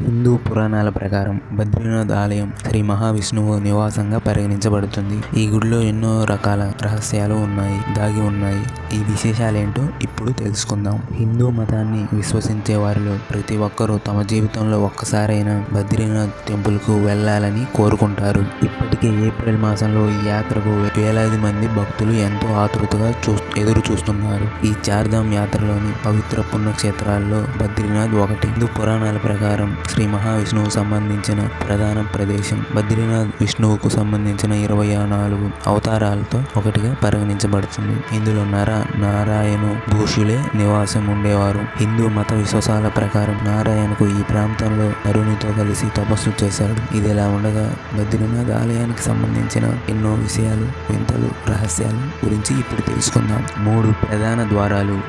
హిందూ పురాణాల ప్రకారం బద్రీనాథ్ ఆలయం శ్రీ మహావిష్ణువు నివాసంగా పరిగణించబడుతుంది. ఈ గుడిలో ఎన్నో రకాల రహస్యాలు ఉన్నాయి దాగి ఉన్నాయి. ఈ విశేషాలేంటో ఇప్పుడు తెలుసుకుందాం. హిందూ మతాన్ని విశ్వసించే వారిలో ప్రతి ఒక్కరూ తమ జీవితంలో ఒక్కసారైనా బద్రీనాథ్ టెంపుల్కు వెళ్ళాలని కోరుకుంటారు. ఇప్పటికే ఏప్రిల్ మాసంలో ఈ యాత్రకు వేలాది మంది భక్తులు ఎంతో ఆతృతగా చూ ఎదురు చూస్తున్నారు. ఈ చార్ధామ్ యాత్రలోని పవిత్ర పుణ్యక్షేత్రాల్లో బద్రీనాథ్ ఒకటి. హిందూ పురాణాల ప్రకారం శ్రీ మహావిష్ణువు సంబంధించిన ప్రధాన ప్రదేశం బద్రీనాథ్ విష్ణువుకు సంబంధించిన ఇరవై నాలుగు అవతారాలతో ఒకటిగా పరిగణించబడుతుంది. ఇందులో నర నారాయణు భూషులే నివాసం ఉండేవారు. హిందూ మత విశ్వాసాల ప్రకారం నారాయణకు ఈ ప్రాంతంలో నరునితో కలిసి తపస్సు చేశాడు ఇది ఎలా ఉండగా బద్రీనాథ్ ఆలయానికి సంబంధించిన ఎన్నో విషయాలు వింతలు రహస్యాలు గురించి ఇప్పుడు తెలుసుకుందాం. మూడు ప్రధాన ద్వారాలు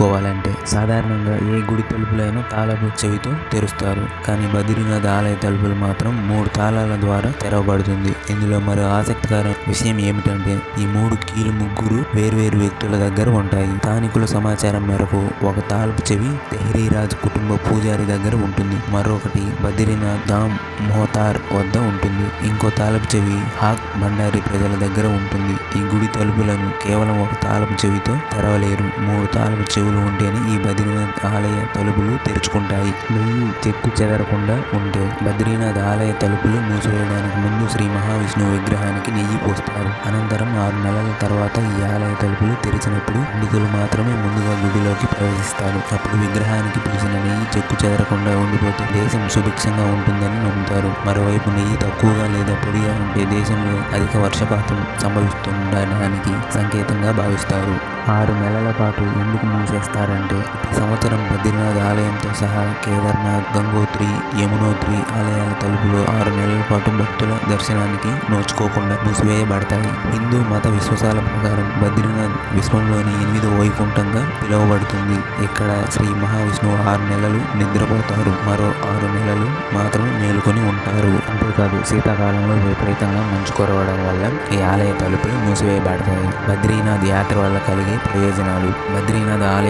తెలుసుకోవాలంటే సాధారణంగా ఏ గుడి తలుపులైనా తాళపు చెవితో తెరుస్తారు. కానీ బద్రీనాథ్ ఆలయ తలుపులు మాత్రం మూడు తాళాల ద్వారా తెరవబడుతుంది. ఇందులో మరో ఆసక్తికర విషయం ఏమిటంటే ఈ మూడు కీలు ముగ్గురు వేర్వేరు వ్యక్తుల దగ్గర ఉంటాయి. స్థానికుల సమాచారం మేరకు ఒక తాళపు చెవి తెహరీరాజ్ కుటుంబ పూజారి దగ్గర ఉంటుంది. మరొకటి బద్రీనాథ్ ధామ్ మోతార్ వద్ద ఉంటుంది. ఇంకో తాళపు చెవి హాక్ భండారి ప్రజల దగ్గర ఉంటుంది. ఈ గుడి తలుపులను కేవలం ఒక తాళపు చెవితో తెరవలేరు. మూడు తాళపు చెవులు ఉంటేనే ఈ బద్రీనాథ్ ఆలయ తలుపులు తెరుచుకుంటాయి. నువ్వు చెక్కు చెదరకుండా ఉంటే. బద్రీనాథ్ ఆలయ తలుపులు మూసివేయడానికి ముందు శ్రీ మహావిష్ణువు విగ్రహానికి నెయ్యి పోస్తారు. అనంతరం ఆరు నెలల తర్వాత ఈ ఆలయ తలుపులు తెరిచినప్పుడు పండితులు మాత్రమే ముందుగా గుడిలోకి ప్రవేశిస్తారు. అప్పుడు విగ్రహానికి పూసిన నెయ్యి చెక్కు చెదరకుండా ఉండిపోతే దేశం సుభిక్షంగా ఉంటుందని నమ్ముతారు. మరోవైపు నెయ్యి తక్కువగా లేదా పొడిగా ఉంటే దేశంలో అధిక వర్షపాతం సంభవిస్తుండడానికి సంకేతంగా భావిస్తారు. ఆరు నెలల పాటు ఎందుకు చేస్తారంటే ప్రతి సంవత్సరం బద్రీనాథ్ ఆలయంతో సహా కేదార్నాథ్ గంగోత్రి యమునోత్రి ఆలయాల తలుపులు ఆరు నెలల పాటు భక్తుల దర్శనానికి నోచుకోకుండా మూసివేయబడతాయి. హిందూ మత విశ్వాసాల ప్రకారం బద్రీనాథ్ విశ్వంలోని ఎనిమిదో వైకుంఠంగా పిలువబడుతుంది. ఇక్కడ శ్రీ మహావిష్ణువు ఆరు నెలలు నిద్రపోతారు మరో ఆరు నెలలు మాత్రమే మేలుకొని ఉంటారు. అంతేకాదు శీతాకాలంలో విపరీతంగా మంచు కొరవడం వల్ల ఈ ఆలయ తలుపులు మూసివేయబడతాయి. బద్రీనాథ్ యాత్ర వల్ల కలిగే ప్రయోజనాలు. బద్రీనాథ్ ఆలయం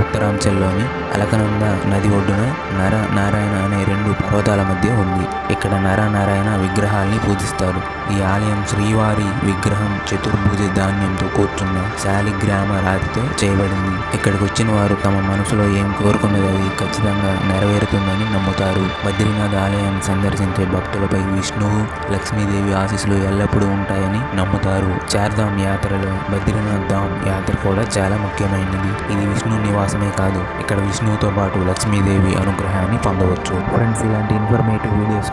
ఉత్తరాంచల్లోని అలకనంద నది ఒడ్డున నర నారాయణ అనే రెండు పర్వతాల మధ్య ఇక్కడ నర నారాయణ విగ్రహాల్ని పూజిస్తారు ఈ ఆలయం శ్రీవారి విగ్రహం చతుర్భుజ ధాన్యంతో కూర్చున్న శాలిగ్రామ రాతితో చేయబడింది. ఇక్కడికి వచ్చిన వారు తమ మనసులో ఏం కోరుకున్నది అది ఖచ్చితంగా నెరవేరుతుందని నమ్ముతారు. బద్రీనాథ్ ఆలయాన్ని సందర్శించే భక్తులపై విష్ణువు లక్ష్మీదేవి ఆశీస్సులు ఎల్లప్పుడూ ఉంటాయని నమ్ముతారు. చార్ధామ్ యాత్రలో బద్రీనాథ్ ధామ్ యాత్ర కూడా చాలా ముఖ్యమైనది. ఇది విష్ణు నివాసమే కాదు ఇక్కడ విష్ణువుతో పాటు లక్ష్మీదేవి అనుగ్రహాన్ని పొందవచ్చు. ఫ్రెండ్స్ ఇలాంటి ఇన్ఫర్మేటివ్ వీడియోస్